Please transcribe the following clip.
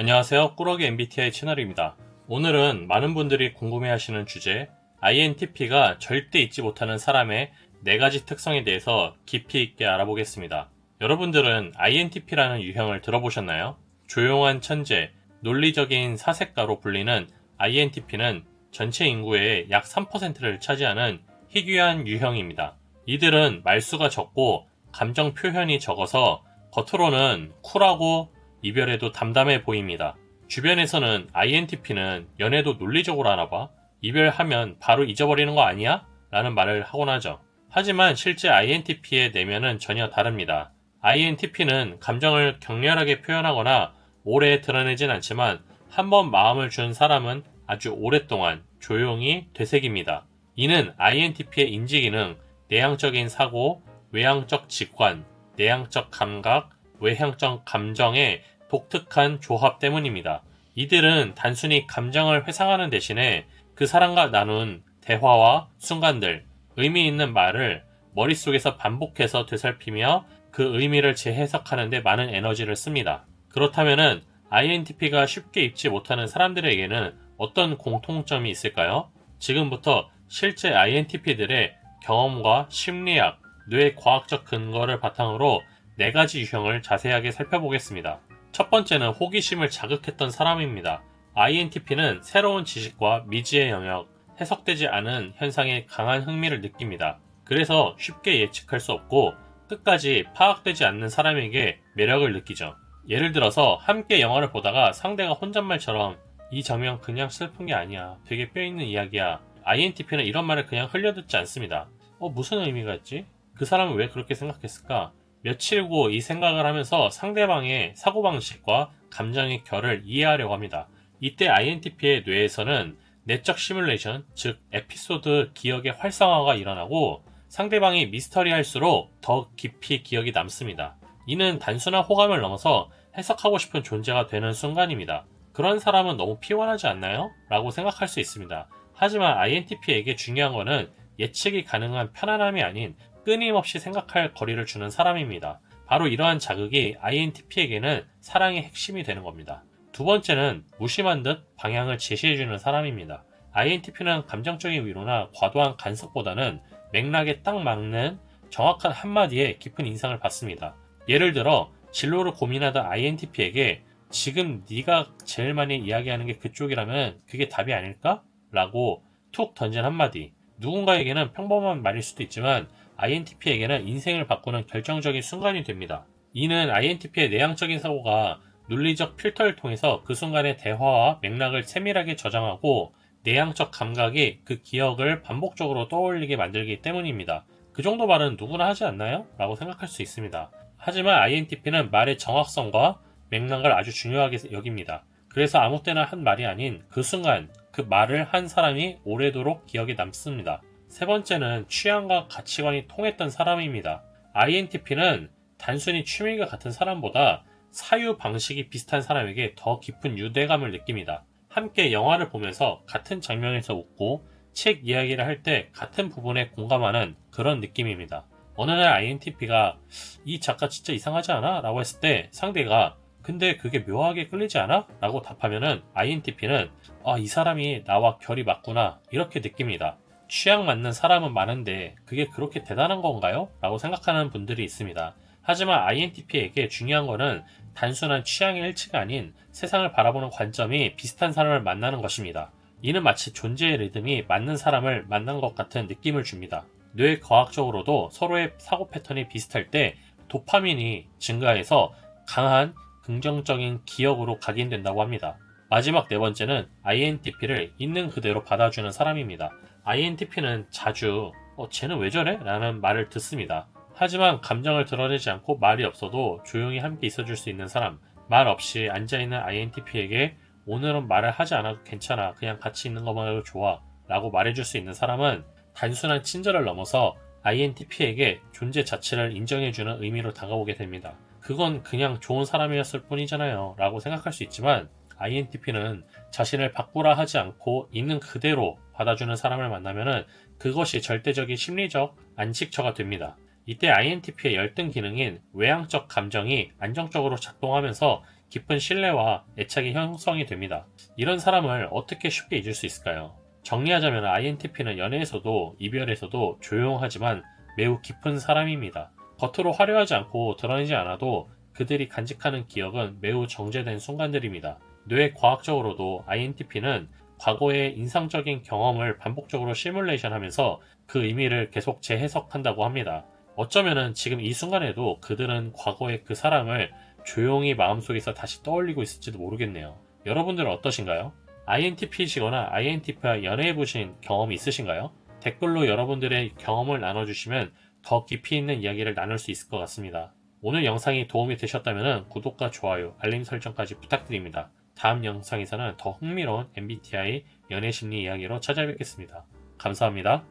안녕하세요. 꾸러기 MBTI 채널입니다. 오늘은 많은 분들이 궁금해하시는 주제 INTP가 절대 잊지 못하는 사람의 네 가지 특성에 대해서 깊이 있게 알아보겠습니다. 여러분들은 INTP라는 유형을 들어보셨나요? 조용한 천재, 논리적인 사색가로 불리는 INTP는 전체 인구의 약 3%를 차지하는 희귀한 유형입니다. 이들은 말수가 적고 감정 표현이 적어서 겉으로는 쿨하고 이별에도 담담해 보입니다. 주변에서는 INTP는 연애도 논리적으로 하나 봐. 이별하면 바로 잊어버리는 거 아니야? 라는 말을 하곤 하죠. 하지만 실제 INTP의 내면은 전혀 다릅니다. INTP는 감정을 격렬하게 표현하거나 오래 드러내진 않지만 한 번 마음을 준 사람은 아주 오랫동안 조용히 되새깁니다. 이는 INTP의 인지 기능, 내향적인 사고, 외향적 직관, 내향적 감각, 외향적 감정의 독특한 조합 때문입니다. 이들은 단순히 감정을 회상하는 대신에 그 사람과 나눈 대화와 순간들, 의미 있는 말을 머릿속에서 반복해서 되살피며 그 의미를 재해석하는데 많은 에너지를 씁니다. 그렇다면 INTP가 쉽게 잊지 못하는 사람들에게는 어떤 공통점이 있을까요? 지금부터 실제 INTP들의 경험과 심리학, 뇌 과학적 근거를 바탕으로 네 가지 유형을 자세하게 살펴보겠습니다. 첫 번째는 호기심을 자극했던 사람입니다. INTP는 새로운 지식과 미지의 영역, 해석되지 않은 현상에 강한 흥미를 느낍니다. 그래서 쉽게 예측할 수 없고 끝까지 파악되지 않는 사람에게 매력을 느끼죠. 예를 들어서 함께 영화를 보다가 상대가 혼잣말처럼 이 장면 그냥 슬픈 게 아니야. 되게 뼈 있는 이야기야. INTP는 이런 말을 그냥 흘려듣지 않습니다. 어, 무슨 의미가 있지? 그 사람은 왜 그렇게 생각했을까? 며칠고 이 생각을 하면서 상대방의 사고방식과 감정의 결을 이해하려고 합니다. 이때 INTP의 뇌에서는 내적 시뮬레이션, 즉 에피소드 기억의 활성화가 일어나고 상대방이 미스터리할수록 더 깊이 기억이 남습니다. 이는 단순한 호감을 넘어서 해석하고 싶은 존재가 되는 순간입니다. 그런 사람은 너무 피곤하지 않나요? 라고 생각할 수 있습니다. 하지만 INTP에게 중요한 것은 예측이 가능한 편안함이 아닌 끊임없이 생각할 거리를 주는 사람입니다. 바로 이러한 자극이 INTP에게는 사랑의 핵심이 되는 겁니다. 두 번째는 무심한 듯 방향을 제시해주는 사람입니다. INTP는 감정적인 위로나 과도한 간섭보다는 맥락에 딱 맞는 정확한 한마디에 깊은 인상을 받습니다. 예를 들어 진로를 고민하던 INTP에게 지금 네가 제일 많이 이야기하는 게 그쪽이라면 그게 답이 아닐까? 라고 툭 던진 한마디. 누군가에게는 평범한 말일 수도 있지만 INTP에게는 인생을 바꾸는 결정적인 순간이 됩니다. 이는 INTP의 내향적인 사고가 논리적 필터를 통해서 그 순간의 대화와 맥락을 세밀하게 저장하고 내향적 감각이 그 기억을 반복적으로 떠올리게 만들기 때문입니다. 그 정도 말은 누구나 하지 않나요? 라고 생각할 수 있습니다. 하지만 INTP는 말의 정확성과 맥락을 아주 중요하게 여깁니다. 그래서 아무 때나 한 말이 아닌 그 순간 그 말을 한 사람이 오래도록 기억에 남습니다. 세 번째는 취향과 가치관이 통했던 사람입니다. INTP는 단순히 취미가 같은 사람보다 사유 방식이 비슷한 사람에게 더 깊은 유대감을 느낍니다. 함께 영화를 보면서 같은 장면에서 웃고 책 이야기를 할 때 같은 부분에 공감하는 그런 느낌입니다. 어느 날 INTP가 이 작가 진짜 이상하지 않아? 라고 했을 때 상대가 근데 그게 묘하게 끌리지 않아? 라고 답하면은 INTP는 아, 이 사람이 나와 결이 맞구나. 이렇게 느낍니다. 취향 맞는 사람은 많은데 그게 그렇게 대단한 건가요? 라고 생각하는 분들이 있습니다. 하지만 INTP에게 중요한 거는 단순한 취향의 일치가 아닌 세상을 바라보는 관점이 비슷한 사람을 만나는 것입니다. 이는 마치 존재의 리듬이 맞는 사람을 만난 것 같은 느낌을 줍니다. 뇌 과학적으로도 서로의 사고 패턴이 비슷할 때 도파민이 증가해서 강한 긍정적인 기억으로 각인된다고 합니다. 마지막 네 번째는 INTP를 있는 그대로 받아주는 사람입니다. INTP는 자주 어, 쟤는 왜 저래? 라는 말을 듣습니다. 하지만 감정을 드러내지 않고 말이 없어도 조용히 함께 있어줄 수 있는 사람, 말 없이 앉아있는 INTP에게 오늘은 말을 하지 않아도 괜찮아. 그냥 같이 있는 것만으로 좋아. 라고 말해줄 수 있는 사람은 단순한 친절을 넘어서 INTP에게 존재 자체를 인정해주는 의미로 다가오게 됩니다. 그건 그냥 좋은 사람이었을 뿐이잖아요. 라고 생각할 수 있지만 INTP는 자신을 바꾸라 하지 않고 있는 그대로 받아주는 사람을 만나면 그것이 절대적인 심리적 안식처가 됩니다. 이때 INTP의 열등 기능인 외향적 감정이 안정적으로 작동하면서 깊은 신뢰와 애착이 형성이 됩니다. 이런 사람을 어떻게 쉽게 잊을 수 있을까요? 정리하자면 INTP는 연애에서도 이별에서도 조용하지만 매우 깊은 사람입니다. 겉으로 화려하지 않고 드러내지 않아도 그들이 간직하는 기억은 매우 정제된 순간들입니다. 뇌 과학적으로도 INTP는 과거의 인상적인 경험을 반복적으로 시뮬레이션 하면서 그 의미를 계속 재해석한다고 합니다. 어쩌면은 지금 이 순간에도 그들은 과거의 그 사람을 조용히 마음속에서 다시 떠올리고 있을지도 모르겠네요. 여러분들은 어떠신가요? INTP시거나 INTP와 연애해보신 경험이 있으신가요? 댓글로 여러분들의 경험을 나눠주시면 더 깊이 있는 이야기를 나눌 수 있을 것 같습니다. 오늘 영상이 도움이 되셨다면 구독과 좋아요, 알림 설정까지 부탁드립니다. 다음 영상에서는 더 흥미로운 MBTI 연애 심리 이야기로 찾아뵙겠습니다. 감사합니다.